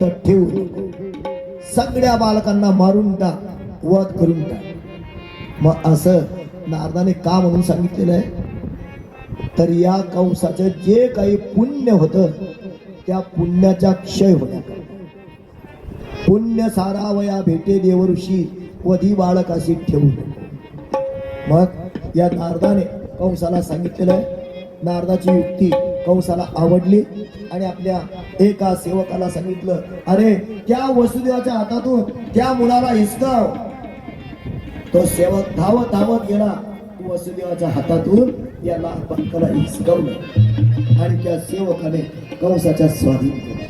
ठेवून सगळ्या बालकांना मारून टाक वध करून टाक. मग असं नारदाने का म्हणून सांगितलेलं आहे? तर या कंसाचं जे काही पुण्य होतं त्या पुण्याचा क्षय होण्या पुण्य सारावया भेटे देवऋषी वधी बाळकाशी ठेवून मग या नारदाने कंसाला सांगितलेलं आहे नारदाची युक्ती कंसाला आवडली आणि आपल्या एका सेवकाला सांगितलं अरे त्या वसुदेवाच्या हातातून त्या मुलाला हिसकाव. तो सेवक धावत धावत गेला. वसुदेवाच्या हातातून याला पंखाला हिसकावलं आणि त्या सेवकाने कंसाच्या स्वाधीन केलं.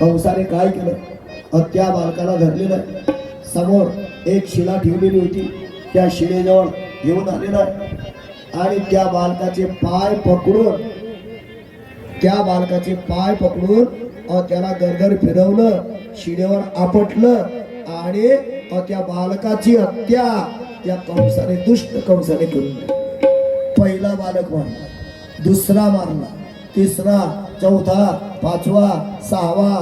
कंसाने काय केलं? त्या बालकाला धरलेलं समोर एक शिला ठेवलेली होती. त्या शिलेजवळ घेऊन आलेला आणि त्या बालकाचे पाय पकडून त्या बालकाचे पाय पकडून अ, त्याला गरगर फिरवलं शिडेवर आपटलं आणि अ, त्या बालकाची हत्या त्या कंसाने दुष्ट कंसाने करून पहिला बालक मारला दुसरा मारला तिसरा चौथा पाचवा सहावा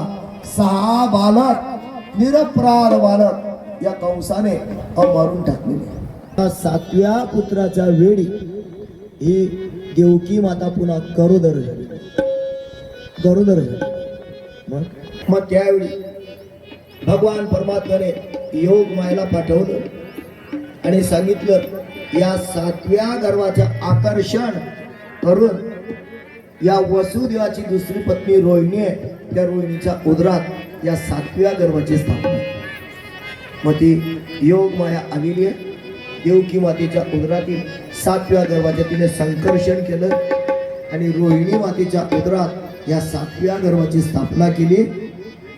सहा बालक निरपराध बालक या कंसाने मारून टाकलेले सातव्या पुत्राच्या वेळी ही देवकी माता पुन्हा करोदर झाली. गरोदर मग? मग त्यावेळी भगवान परमात्म्याने योग मायला पाठवलं आणि सांगितलं या सातव्या गर्वाचं आकर्षण करून या वसुदेवाची दुसरी पत्नी रोहिणी आहे. त्या रोहिणीच्या उदरात या सातव्या गर्भाची स्थापना मग ती योग माया आलेली आहे. देवकी मातेच्या उदरातील सातव्या गर्भाचे तिने संकर्षण केलं आणि रोहिणी मातेच्या उदरात या सातव्या गर्भाची स्थापना केली.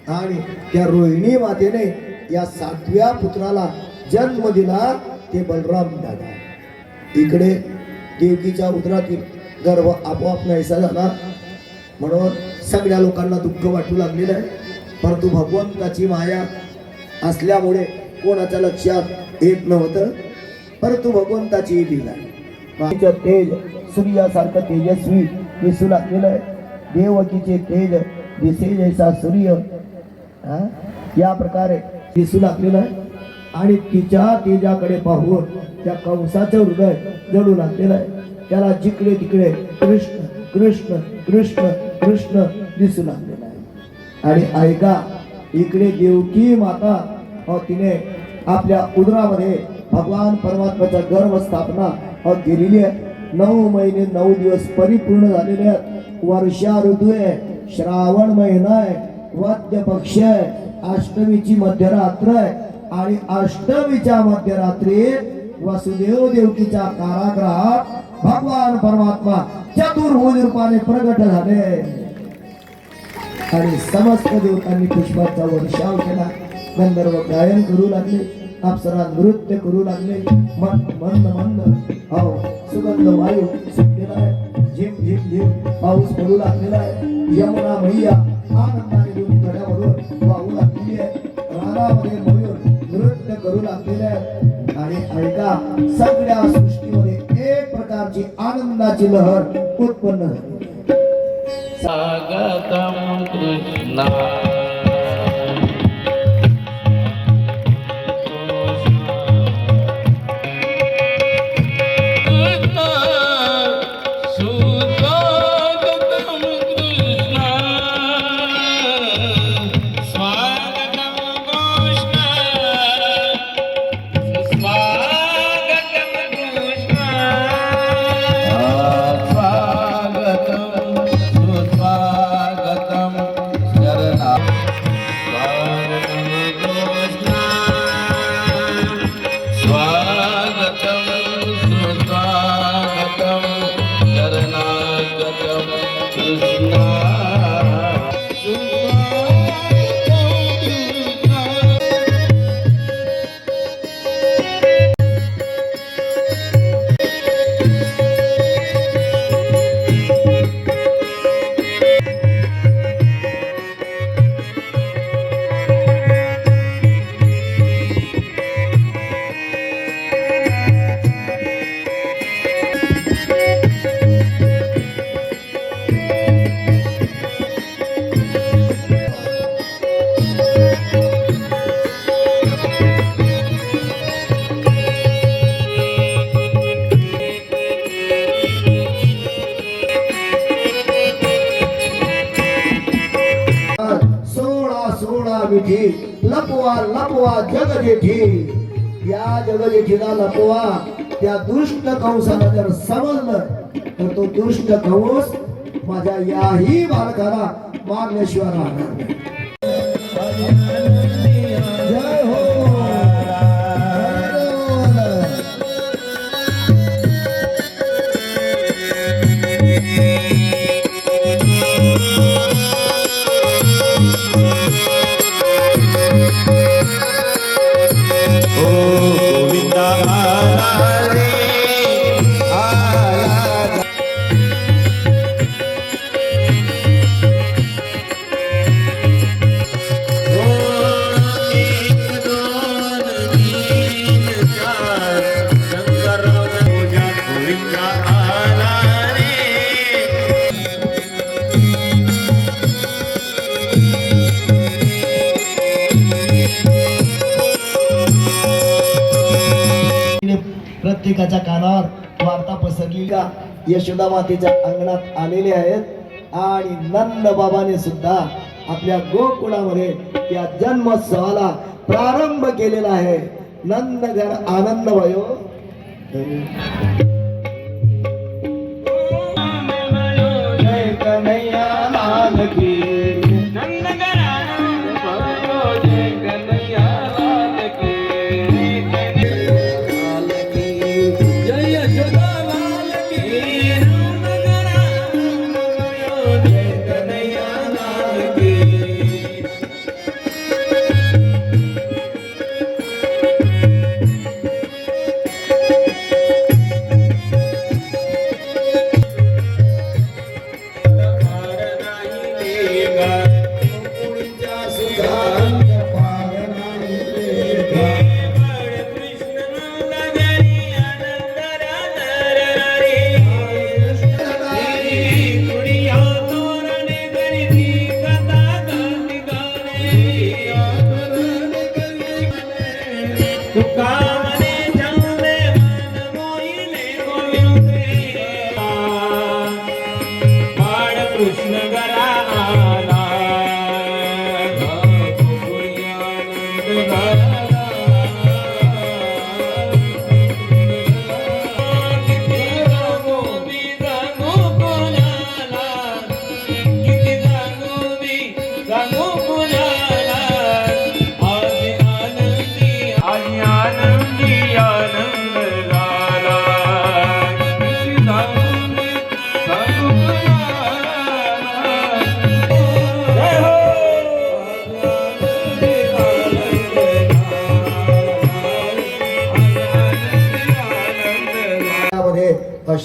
आणि त्या रोहिणी मातेने या सातव्या पुत्राला जन्म दिला ते बलराम दादा. इकडे देवकीच्या उदरातील गर्भ आपोआप नाहीसा झाला म्हणून सगळ्या लोकांना दुःख वाटू लागलेलं आहे. परंतु भगवंताची माया असल्यामुळे कोणाच्या लक्षात येत नव्हतं. परंतु भगवंताची लिहिला तेज सूर्यासारखं तेजस्वी दिसू लागलेलं आहे. देवकीचे तेज दिसे जैसा सूर्य. या प्रकारे दिसू लागलेलं आहे. आणि तिच्या तेजाकडे पाहून त्या कंसाचं हृदय जळू लागलेलं आहे. त्याला जिकडे तिकडे कृष्ण कृष्ण कृष्ण कृष्ण दिसू लागलेलं आहे. आणि ऐका इकडे देवकी माता तिने आपल्या उदरामध्ये भगवान परमात्म्याच्या गर्भ स्थापना अ, केलेली आहे. नऊ महिने नऊ दिवस परिपूर्ण झालेले आहेत. वर्षा ऋतू आहे. श्रावण महिना आहे. वाद्य पक्ष आहे. अष्टमीची मध्यरात्र आहे. आणि अष्टमीच्या मध्यरात्री वसुदेव देवकीच्या कारागृहात भगवान परमात्मा चतुर्भुज रूपाने प्रगट झाले. आणि समस्त देवतांनी पुष्पाचा वर्षाव केला. गंधर्व गायन करू लागले. अप्सरा नृत्य करू लागले. मंद मंद मंद. हो सुगंध वायू सुटलेला आहे. झिम झिम झिम पाऊस पडू लागलेला आहे. यमुना मैया आनंदाने दोन कड्यावरून वाहू लागलेली आहे. रानामध्ये मयूर नृत्य करू लागलेले आहे आणि ऐका सगळ्या सृष्टीमध्ये एक प्रकारची आनंदाची लहर उत्पन्न झाली. स्वागतं कृष्णा. जेठी या जग जेठीला लपवा. त्या दुष्ट कंसाला जर समजलं तर तो दुष्ट कंस माझ्या याही बालकाला मारल्याशिवाय राहणार प्रत्येकाच्या कानावर वार्ता पसरली का? यशोदा मातेच्या अंगणात आलेले आहेत. आणि नंद बाबाने सुद्धा आपल्या गोकुळामध्ये या जन्मोत्सवाला प्रारंभ केलेला आहे. नंद घर आनंद वयो जय कन्हैया लाल की कृष्ण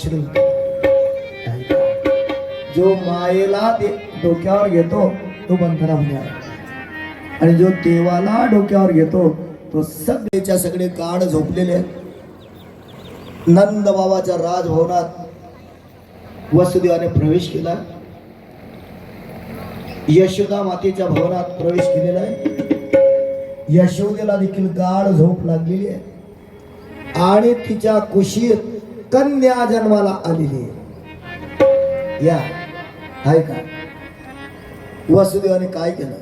श्री जो मायेला डोक्यावर घेतो तो बंधना होणार आणि जो देवाला डोक्यावर घेतो तो सगळेच्या सगळे काळ झोपलेले आहेत. नंद बाबाच्या राजभवनात वसुदेवाने प्रवेश केला. यशोदा मातेच्या भवनात प्रवेश केलेला आहे. यशोदेला देखील गाढ झोप लागलेली आहे. आणि तिच्या कुशीत कन्या जन्माला आलेली आहे. या आहे का? वसुदेवाने काय केलं?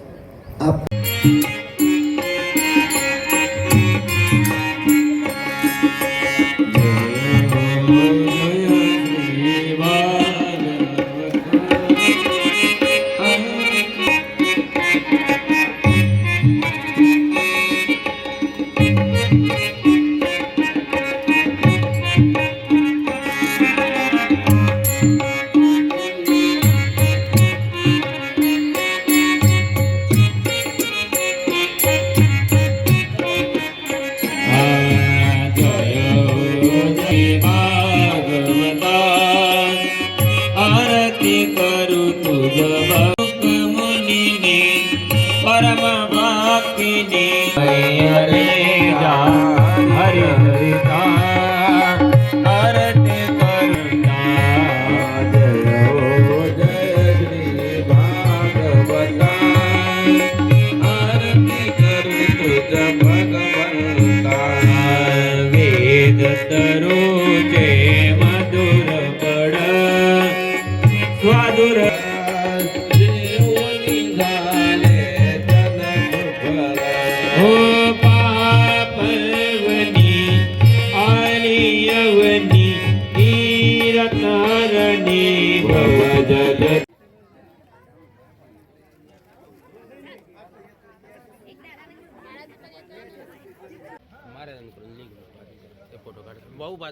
आप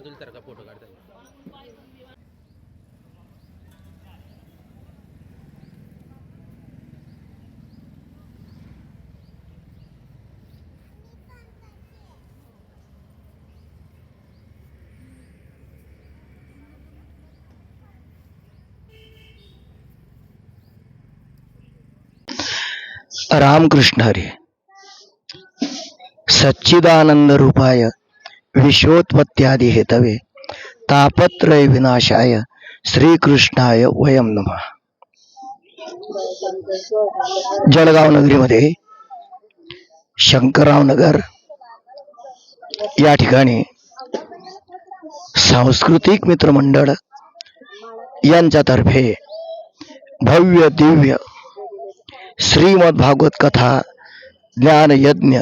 बाजूला तर का फोटो काढतात रामकृष्ण हरी। सच्चिदानंद रूपाय। विश्वोत्पत्त्यादि हेतवे तापत्रय विनाशाय। श्रीकृष्णाय वयम नमः। जळगाव नगरीमध्ये शंकरराव नगर या ठिकाणी सांस्कृतिक मित्रमंडळ यांच्यातर्फे भव्य दिव्य श्रीमद भागवत कथा ज्ञान यज्ञ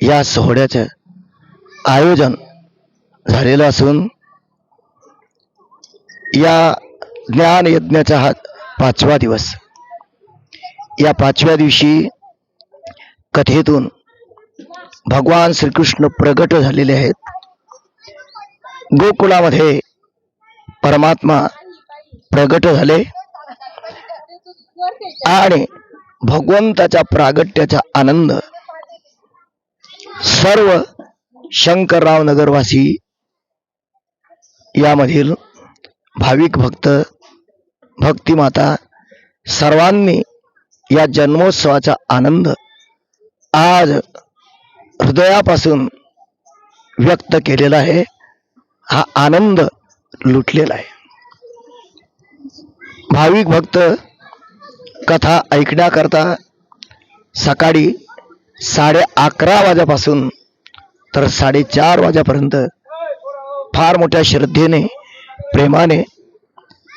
या सोहळ्याचं आयोजन झालेलं असून या ज्ञान यज्ञाचा हा पाचवा दिवस. या पाचव्या दिवशी कथेतून भगवान श्रीकृष्ण प्रगट झालेले आहेत. गोकुळामध्ये परमात्मा प्रगट झाले आणि भगवंताच्या प्रागट्याचा आनंद सर्व शंकरराव नगरवासी यामधील भाविक भक्त भक्तिमाता सर्वांनी या जन्मोत्सवाचा आनंद आज हृदयापासून व्यक्त केलेला आहे. हा आनंद लुटलेला आहे. भाविक भक्त कथा ऐकण्याकरता सकाळी साडे अकरा वाजेपासून तर साडेचार वाजेपर्यंत फार मोठ्या श्रद्धेने प्रेमाने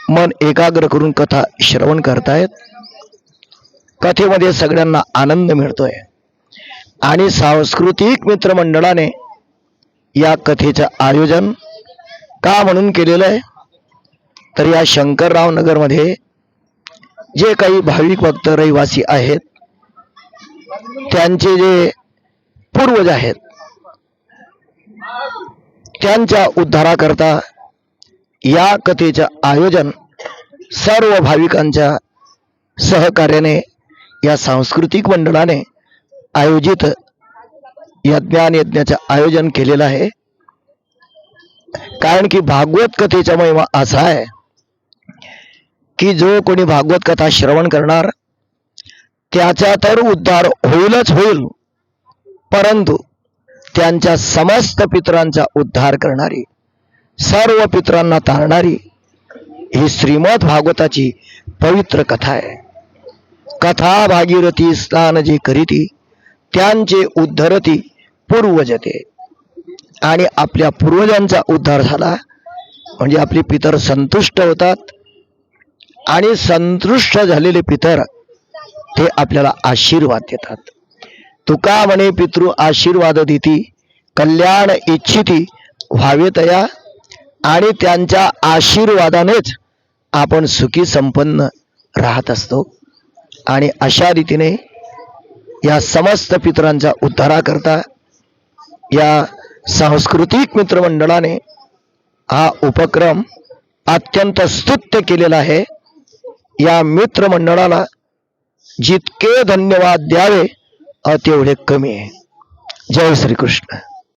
मन एकाग्र करून कथा श्रवण करतायत. कथेमध्ये सगळ्यांना आनंद मिळतोय. आणि सांस्कृतिक मित्रमंडळाने या कथेचं आयोजन का म्हणून केलेलं आहे तर या शंकरराव नगरमध्ये जे काही भाविक भक्त रहिवासी आहेत त्यांचे जे पूर्वज आहेत त्यांच्या उद्धाराकरता या कथेचं आयोजन सर्व भाविकांच्या सहकार्याने या सांस्कृतिक मंडळाने आयोजित या ज्ञान यज्ञाचं आयोजन केलेलं आहे. कारण की भागवत कथेचा महिमा असा आहे की जो कोणी भागवत कथा श्रवण करणार त्याचा तर उद्धार होईलच होईल. परंतु त्यांच्या समस्त पितरांचा उद्धार करणारी सर्व पितरांना तारणारी ही श्रीमद भागवताची पवित्र कथा आहे. कथा भागीरथी स्नान जे करीती त्यांचे उद्धरती पूर्वजते. आणि आपल्या पूर्वजांचा उद्धार झाला म्हणजे आपले पितर संतुष्ट होतात. आणि संतुष्ट झालेले पितर ते आपल्याला आशीर्वाद देतात. तुका म्हणे पितृ आशीर्वाद देती कल्याण इच्छिती व्हावे तया आणि त्यांच्या आशीर्वादानेच आपण सुखी संपन्न राहत असतो. आणि अशा रीतीने या समस्त पितरांचा उद्धाराकरता या सांस्कृतिक मित्रमंडळाने हा उपक्रम अत्यंत स्तुत्य केलेला आहे. या मित्रमंडळाला जितके धन्यवाद द्यावे अ तेवढे कमी आहे. जय श्रीकृष्ण.